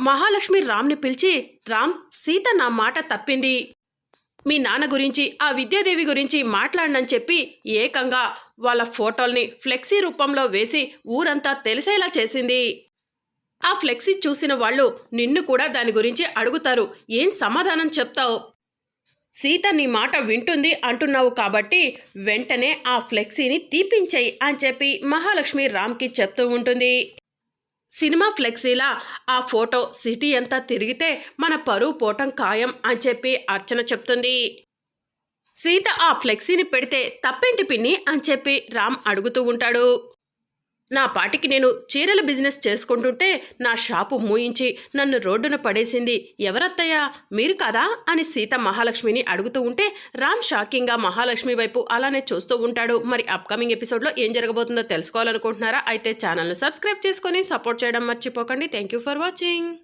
మహాలక్ష్మి రామ్ని పిలిచి రామ్ సీత నా మాట తప్పింది. మీ నాన్న గురించి ఆ విద్యాదేవి గురించి మాట్లాడనని చెప్పి ఏకంగా వాళ్ళ ఫోటోల్ని ఫ్లెక్సీ రూపంలో వేసి ఊరంతా తెలిసేలా చేసింది. ఆ ఫ్లెక్సీ చూసిన వాళ్ళు నిన్ను కూడా దాని గురించి అడుగుతారు. ఏం సమాధానం చెప్తావు? సీత నీ మాట వింటుంది అంటున్నావు కాబట్టి వెంటనే ఆ ఫ్లెక్సీని తీపించేయి అని చెప్పి మహాలక్ష్మి రామ్కి చెప్తూ ఉంటుంది. సినిమా ఫ్లెక్సీలా ఆ ఫోటో సిటీ అంతా తిరిగితే మన పరువు పోవటం ఖాయం అని చెప్పి అర్చన చెప్తుంది. సీత ఆ ఫ్లెక్సీని పెడితే తప్పేంటి పిన్ని అని చెప్పి రామ్ అడుగుతూ ఉంటాడు. నా పాటికి నేను చీరల బిజినెస్ చేసుకుంటుంటే నా షాపు మూయించి నన్ను రోడ్డున పడేసింది ఎవరత్తయ్యా? మీరు కదా? అని సీత మహాలక్ష్మిని అడుగుతూ ఉంటే రామ్ షాకింగ్గా మహాలక్ష్మి వైపు అలానే చూస్తూ ఉంటాడు. మరి అప్కమింగ్ ఎపిసోడ్లో ఏం జరగబోతుందో తెలుసుకోవాలనుకుంటున్నారా? అయితే ఛానల్ను సబ్స్క్రైబ్ చేసుకొని సపోర్ట్ చేయడం మర్చిపోకండి. Thank you for watching